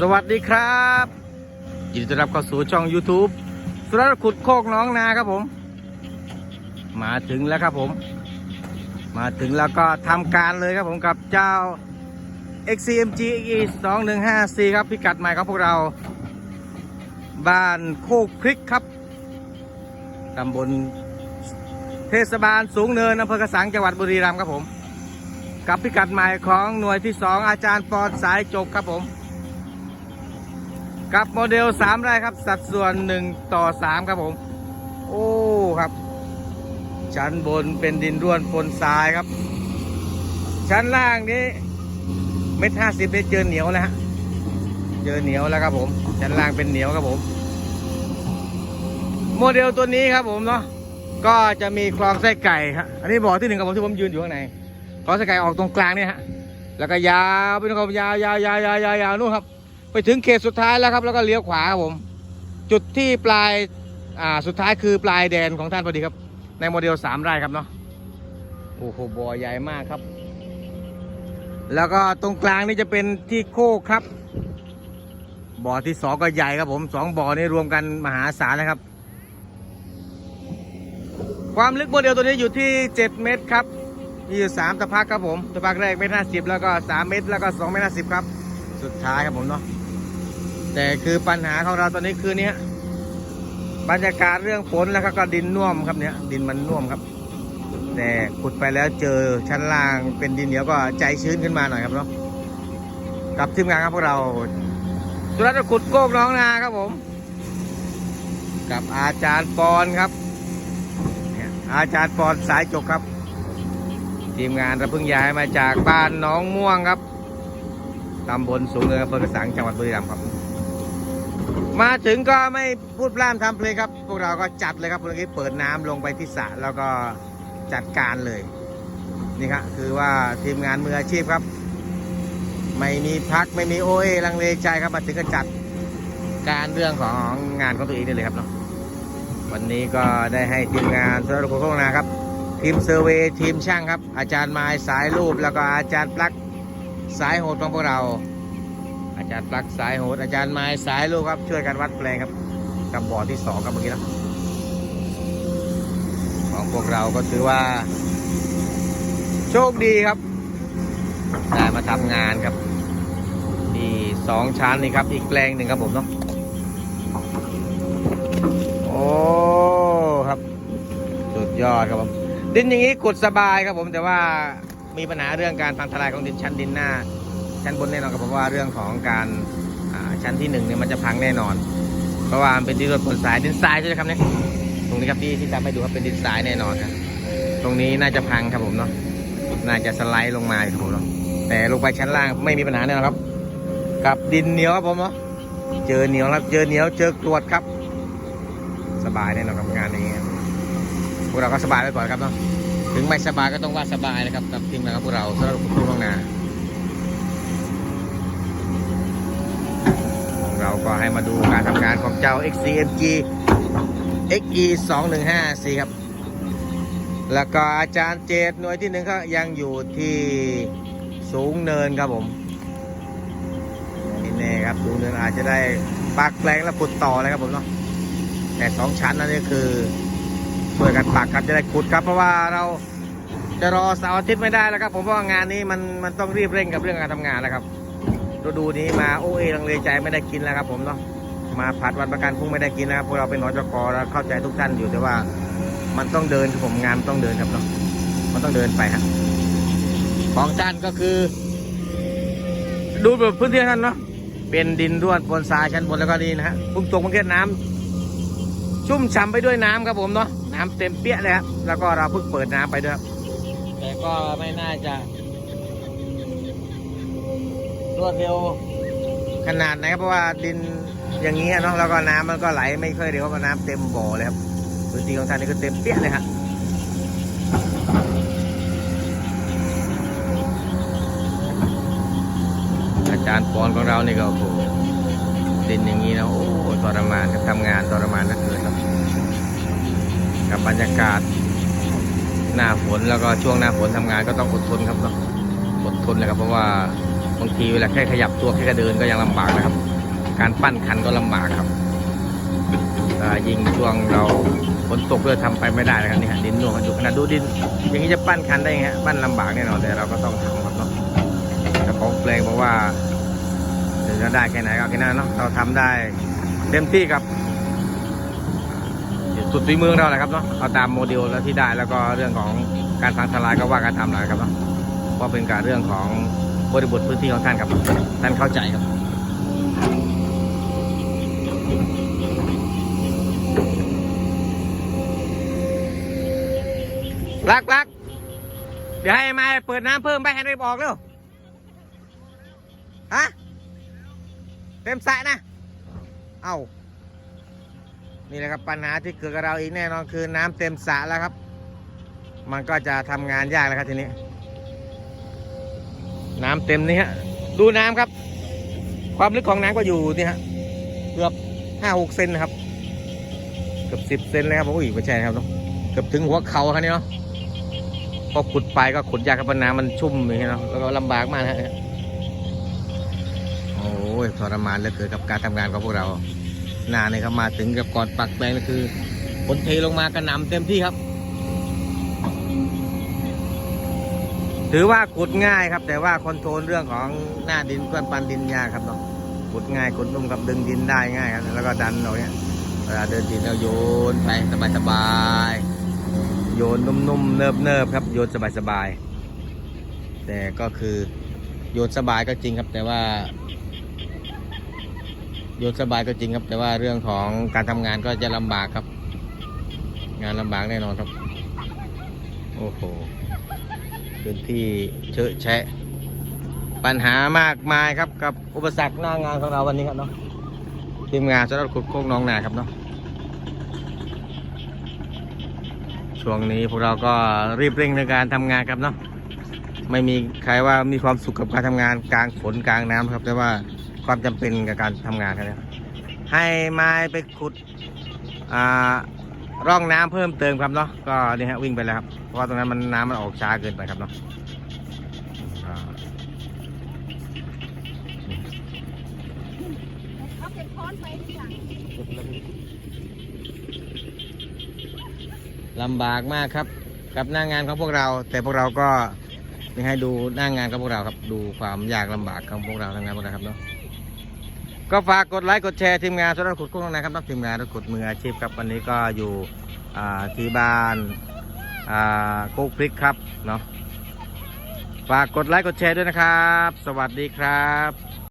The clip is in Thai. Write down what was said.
สวัสดีครับยินดีต้อนรับเข้าสู่ช่อง YouTube สุรขุดโคกน้องนาครับผม มาถึงแล้วครับผม มาถึงแล้วก็ทำการเลยครับผมกับเจ้า XCMG E 2154ครับพิกัดใหม่ของพวกเรา บ้านโคกพริกครับตำบลเทศบาลสูงเนินอำเภอกระสังจังหวัดบุรีรัมย์ครับผม กับพิกัดใหม่ของหน่วยที่ 2 อาจารย์ปอนสายจบครับผม กับโมเดล3ไร่ครับ สัดส่วน 1 ต่อ 3 ครับผม โอ้ครับ ชั้นบนเป็นดินร่วนปนทรายครับ ชั้นล่างนี้เม็ดห้าสิบเจอเหนียวแล้วฮะเจอเหนียวแล้วครับผม ชั้นล่างเป็นเหนียวครับผม โมเดลตัวนี้ครับผมเนาะก็จะมีคลองไส้ไก่ครับอันนี้บ่อที่หนึ่งครับผมที่ผมยืนอยู่ข้างในคลองไส้ไก่ออกตรงกลางเนี่ยฮะแล้วก็ยาวไปนครับยาวยาวยาวยาวยาวยาวนู่นครับ ไปถึงเขตสุดท้ายแล้วครับ แล้วก็เลี้ยวขวาครับผม จุดที่ปลายอ่าสุดท้ายคือปลายแดนของท่านพอดีครับ ในโมเดลสามไร่ครับเนาะโอ้โหบ่อใหญ่มากครับ แล้วก็ตรงกลางนี่จะเป็นที่โคกครับ บ่อที่สองก็ใหญ่ครับผมสองบ่อนี้รวมกันมหาศาลนะครับ ความลึกโมเดลตัวนี้อยู่ที่ 7 เมตรครับมีอยู่สามตะพักครับผมตะพักแรกเมตรห้าสิบแล้วก็สามเมตรแล้วก็สองเมตรห้าสิบครับ สุดท้ายครับผมเนาะ แต่คือปัญหาของเราตอนนี้คือเนี้ยบรรยากาศเรื่องฝนแล้วก็ดินน่วมครับเนี้ยดินมันน่วมครับ แต่ขุดไปแล้วเจอชั้นล่างเป็นดินเหนียวก็ใจชื้นขึ้นมาหน่อยครับเนาะกับทีมงานครับพวกเราสุรัตน์ขุดโกกน้องนาครับผม กับอาจารย์ปอนครับอาจารย์ปอนสายจกครับ ทีมงานเราเพิ่งย้ายมาจากบ้านน้องม่วงครับตำบลสูงเนินอำเภอกระสังจังหวัดบุรีรัมย์ครับ มาถึงก็ไม่พูดพร่ำทำเพลงครับ พวกเราก็จัดเลยครับเมื่อกี้เปิดน้ำลงไปที่สระแล้วก็จัดการเลยนี่ครับคือว่าทีมงานมืออาชีพครับ ไม่มีพักไม่มีโอเอลังเลใจครับมาถึงก็จัดการเรื่องของงานของตัวเองได้เลยครับเนาะวันนี้ก็ได้ให้ทีมงานสำหรับโคกนาครับ ทีมเซอร์เวย์ทีมช่างครับ อาจารย์ไม้สายรูปแล้วก็อาจารย์ปลั๊กสายโหดของพวกเรา อาจารย์ปลั๊กสายโหดอาจารย์ไม้สายรูปครับ ช่วยกันวัดแปลงครับกับบ่อที่สองครับเมื่อกี้นะของพวกเราก็ถือว่า โชคดีครับ ได้มาทำงานครับที่สองชั้นนี่ครับ อีกแปลงหนึ่งครับผมเนาะโอ้ครับสุดยอดครับผมดินอย่างนี้ขุดสบายครับผมแต่ว่ามีปัญหาเรื่องการพังทลายของดินชั้นดินหน้า ชั้นบนแน่นอนครับผมว่าเรื่องของการชั้นที่หนึ่งเนี่ยมันจะพังแน่นอน เพราะว่ามันเป็นดินรดผลสายดินทรายใช่ไหมครับเนี่ยตรงนี้ครับที่ที่ทำให้ดูครับเป็นดินทรายแน่นอนครับตรงนี้น่าจะพังครับผมเนาะน่าจะสไลด์ลงมาครับผมเนาะแต่ลงไปชั้นล่างไม่มีปัญหาแน่นอนครับ กับดินเหนียวครับผมเนาะเจอเหนียวครับเจอเหนียวเจอกรวดครับ สบายแน่นอนกับงานนี้ครับพวกเราก็สบายไปก่อนครับเนาะถึงไม่สบายก็ต้องว่าสบายนะครับกับทีมงานของพวกเราสำหรับคุณผู้ลงนาเก็ให้มาดูการทำงานของเจ้า XCMG XE 2 1 5 4ครับ แล้วก็อาจารย์เจตหน่วยที่หนึ่งก็ยังอยู่ที่สูงเนินครับผมนี่แน่ครับสูงเนินอาจจะได้ปักแปลงแล้วขุดต่อเลยครับผมเนาะแต่สองชั้นนั่นนี่คือช่วยกันปักครับจะได้ขุดครับ เพราะว่าเราจะรอเสาร์อาทิตย์ไม่ได้แล้วครับ ผมเพราะงานนี้มันมันต้องรีบเร่งกับเรื่องการทำงานแล้วครับ ฤดูนี้มาโอเอลังเลใจไม่ได้กินแล้วครับผมเนาะมาผัดวันประกันพรุ่งไม่ได้กินนะครับพวกเราเป็นหอจกแล้วเข้าใจทุกท่านอยู่แต่ว่า มันต้องเดินครับผมงานต้องเดินครับเนาะมันต้องเดินไปฮะของท่านก็คือ ดูแบบพื้นที่ท่านเนาะเป็นดินร่วนปนทรายชั้นบนแล้วก็นี่นะฮะพุ่งตกมันแค่น้ำชุ่มฉ่ำไปด้วยน้ำครับผมเนาะน้ำเต็มเปี้ยเลยครับแล้วก็เราเพิ่งเปิดน้ำไปด้วยแต่ก็ไม่น่าจะ รวดเร็วขนาดไหนครับเพราะว่าดินอย่างนี้เนาะแล้วก็น้ำมันก็ไหลไม่ค่อยเร็วเพราะน้ำเต็มบ่อเลยครับพื้นที่ของท่านนี่ก็เต็มเปี้ยเลยฮะอาจารย์ปอนของเรานี่ก็โอ้โหดินอย่างนี้นะโอ้โหทรมานครับทำงานทรมานนักเกินครับ กับบรรยากาศหน้าฝนแล้วก็ช่วงหน้าฝนทำงานก็ต้องอดทนครับเนาะอดทนเลยครับเพราะว่า บางทีเวลาแค่ขยับตัวแค่กระเดินก็ยังลำบากนะครับ การปั้นคันก็ลำบากครับยิงช่วงเราฝนตกเพื่อทำไปไม่ได้นะครับนี่ฮะดินน่วงกันอยู่ขนาดดูดิน อย่างนี้จะปั้นคันได้ไงฮะปั้นลำบากแน่นอนแต่เราก็ต้องทำครับเนาะเจ้าของเพลงบอกว่าถึงจะได้แค่ไหนก็แค่นั้นเนาะเราทำได้เต็มที่ครับสุดฝีมือเราแหละครับเนาะเอาตามโมเดลแล้วที่ได้แล้วก็เรื่องของการพังทลายก็ว่าการทำนะครับเนาะเพราะเป็นการเรื่องของ บริบทพื้นที่ของท่านครับท่านเข้าใจครับลักลักเดี๋ยวให้มาเปิดน้ำเพิ่มไปให้รีบออกเร็วฮะเต็มสระนะ เอานี่แหละครับปัญหาที่เกิดกับเราอีกแน่นอนคือน้ำเต็มสระแล้วครับ มันก็จะทำงานยากแล้วครับทีนี้ น้ำเต็มนี่ฮะ ดูน้ำครับ ความลึกของน้ำก็อยู่นี่ฮะ เกือบห้าหกเซนนะครับ เกือบสิบเซนเลยครับโอ้ยไม่ใช่ครับเนาะ เกือบถึงหัวเข่าครับนี่เนาะ พอขุดไปก็ขุดยากครับเพราะน้ำมันชุ่มอย่างเงี้ยเนาะ แล้วก็ลำบากมากนะฮะ โอ้ยทรมานเหลือเกินกับการทำงานของพวกเรา นาเนี่ยครับมาถึงกับก่อนปักแปลงก็คือฝนเทลงมากระหน่ำเต็มที่ครับ ถือว่าขุดง่ายครับ แต่ว่าคอนโทรลเรื่องของหน้าดินเพื่อนปันดินยากครับเนาะขุดง่ายขุดนุ่มครับดึงดินได้ง่ายครับ แล้วก็ดันเอาเนี้ยเวลาเดินดินเราโยนไปสบายๆโยนนุ่มๆเนิบๆครับ โยนสบายๆแต่ก็คือโยนสบายก็จริงครับ แต่ว่าโยนสบายก็จริงครับ แต่ว่าเรื่องของการทำงานก็จะลำบากครับ งานลำบากแน่นอนครับ โอ้โห พื้นที่เชอะแชะ ปัญหามากมายครับกับอุปสรรคหน้างานของเราวันนี้ครับเนาะทีมงานสำหรับขุดโคกน้องนาครับเนาะช่วงนี้พวกเราก็รีบเร่งในการทำงานครับเนาะไม่มีใครว่ามีความสุขกับการทำงานกลางฝนกลางน้ำครับ แต่ว่าความจำเป็นกับการทำงานครับเนี่ยให้ไม้ไปขุดร่องน้ำเพิ่มเติมครับเนาะก็นี่ฮะวิ่งไปแล้วครับ เพราะว่าตรงนั้นมันน้ำมันออกช้าเกินไปครับเนาะเอาเก็บค้อนไปดีกว่าลำบากมากครับ กับหน้างานของพวกเรา แต่พวกเราก็นี่ให้ดูหน้างานของพวกเราครับ ดูความยากลำบากของพวกเราทำงานพวกเราครับเนาะก็ฝากกดไลค์กดแชร์ทีมงานสำหรับขุดกุ้งนะครับนักทีมงานรถขุดมืออาชีพครับวันนี้ก็อยู่ที่บ้าน โคกพริกครับเนาะฝากกดไลค์กดแชร์ด้วยนะครับ สวัสดีครับ